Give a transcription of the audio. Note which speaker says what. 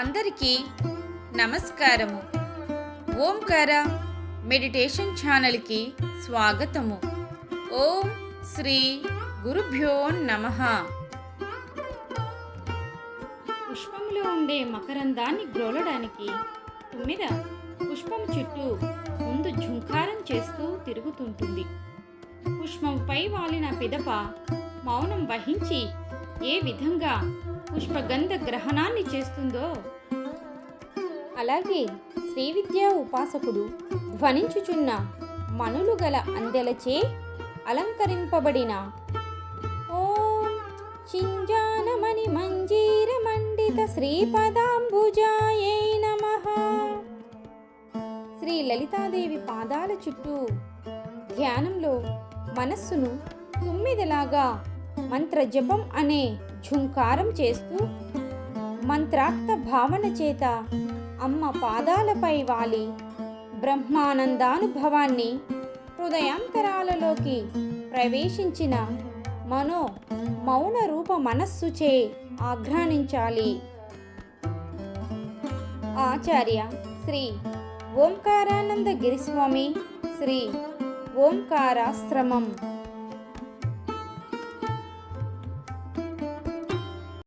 Speaker 1: అందరికీ నమస్కారము. ఓంకార మెడిటేషన్ ఛానల్కి స్వాగతము. ఓం శ్రీ గురుభ్యో నమ. పుష్పంలో ఉండే మకరందాన్ని గ్రోలడానికి తుమ్మిద పుష్పం చుట్టూ ముందు ఝుంకారం చేస్తూ తిరుగుతుంటుంది. పుష్పంపై వాలిన పిదప మౌనం వహించి ఏ విధంగా పుష్పగంధ గ్రహణాన్ని చేస్తుందో. అలాగే శ్రీవిద్యా ఉపాసకుడు ధ్వనించుచున్న మనులు గల అందెలచే అలంకరింపబడిన ఓం చింజానమణి మంజీర మండిత శ్రీపదాంబుజాయై నమ. శ్రీ లలితాదేవి పాదాల చుట్టూ ధ్యానంలో మనస్సును తుమ్మిదలాగా మంత్ర జపం అనే ఝుంకారం చేస్తూ మంత్రాక్త భావన చేత అమ్మ పాదాలపై వాలి బ్రహ్మానందానుభవాన్ని హృదయాంతరాలలోకి ప్రవేశించిన మనో మౌన రూప మనస్సుచే ఆఘ్రానించాలి ఆచార్య శ్రీ ఓంకారానంద గిరిస్వామి శ్రీ ఓంకారాశ్రమం.